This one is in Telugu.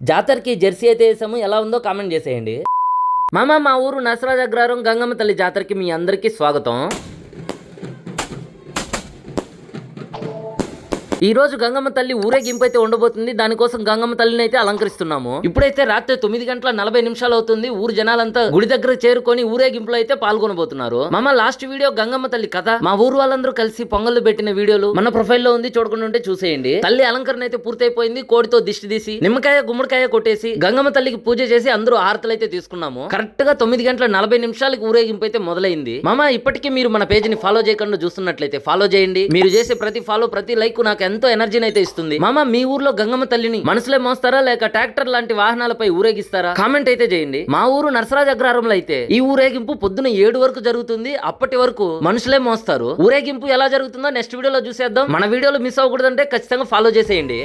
జాతరకి జెర్సీ అయితే వేసాము. ఎలా ఉందో కామెంట్ చేసేయండి. మామ మా ఊరు నసరాజ్ అగ్రహారం గంగమ్మ తల్లి జాతరకి మీ అందరికీ స్వాగతం. ఈ రోజు గంగమ్మ తల్లి ఊరేగింపు అయితే ఉండబోతుంది. దానికోసం గంగమ్మ తల్లిని అయితే అలంకరిస్తున్నాము. ఇప్పుడైతే రాత్రి తొమ్మిది గంటల నలభై నిమిషాలు అవుతుంది. ఊరు జనాలంతా గుడి దగ్గర చేరుకొని ఊరేగింపులో అయితే పాల్గొనబోతున్నారు. మామ లాస్ట్ వీడియో గంగమ్మ తల్లి కథ. మా ఊరు వాళ్ళందరూ కలిసి పొంగళ్ళు పెట్టిన వీడియోలు మన ప్రొఫైల్లో ఉంది. చూడకుండా ఉంటే చూసేయండి. తల్లి అలంకరణ అయితే పూర్తయిపోయింది. కోడితో దిష్టి తీసి నిమ్మకాయ గుమ్మడికాయ కొట్టేసి గంగమ్మ తల్లికి పూజ చేసి అందరూ హారతలు అయితే తీసుకున్నాము. కరెక్ట్గా తొమ్మిది గంటల నలభై నిమిషాలకి ఊరేగింపు అయితే మొదలైంది. మామ ఇప్పటికీ మీరు మన పేజీని ఫాలో చేయకుండా చూస్తున్నట్లయితే ఫాలో చేయండి. మీరు చేసే ప్రతి ఫాలో ప్రతి లైక్ నాకు ఎంతో ఎనర్జీని అయితే ఇస్తుంది. మామ మీ ఊర్లో గంగమ్మ తల్లిని మనసులే మోస్తారా? లేక ట్రాక్టర్ లాంటి వాహనాలపై ఊరేగిస్తారా? కామెంట్ అయితే చేయండి. మా ఊరు నరసరాజ్ అగ్రహారంలో అయితే ఈ ఊరేగింపు పొద్దున ఏడు వరకు జరుగుతుంది. అప్పటి వరకు మనుషులే మోస్తారు. ఊరేగింపు ఎలా జరుగుతుందో నెక్స్ట్ వీడియోలో చూసేద్దాం. మన వీడియోలో మిస్ అవ్వకూడదంటే ఖచ్చితంగా ఫాలో చేసేయండి.